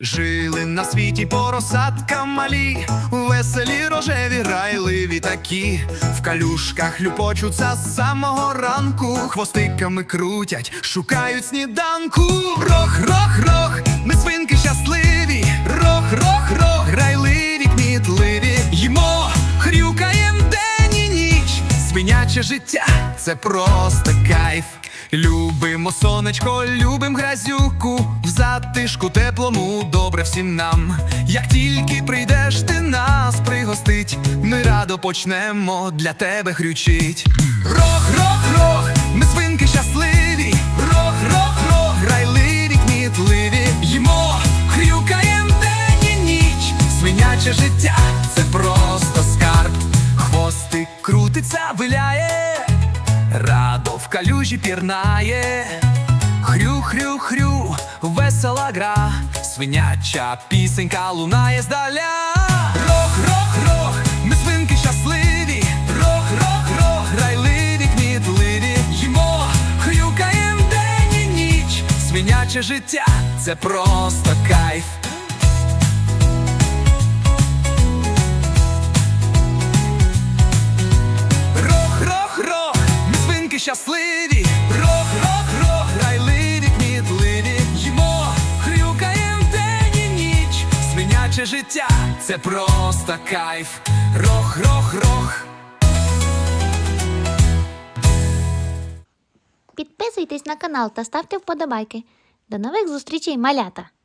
Жили на світі поросатка малі, веселі рожеві райливі такі, в калюшках люпочуться з самого ранку, хвостиками крутять, шукають сніданку. Рох, Свиняче життя це просто кайф. Любимо сонечко, любим грязюку, в затишку теплому добре всім нам. Як тільки прийдеш, ти нас пригостить, ми радо почнемо для тебе хрючить. Рох, рох, рох, ми свинки щасливі, рох, рох, рох, грайливі, кмітливі. Ймо, хрюкаєм день і ніч, свиняче життя виляє, радо в калюжі пірнає. Хрю-хрю-хрю, весела гра, свиняча пісенька лунає здаля. Рох, рох, рох, ми свинки щасливі, рох, рох, рох, грайливі, кмітливі. Ймо, хрюкаєм день і ніч, свиняче життя це просто кайф. Життя це просто кайф. Рох, рох, рох. Підписуйтесь на канал та ставте вподобайки. До нових зустрічей, малята!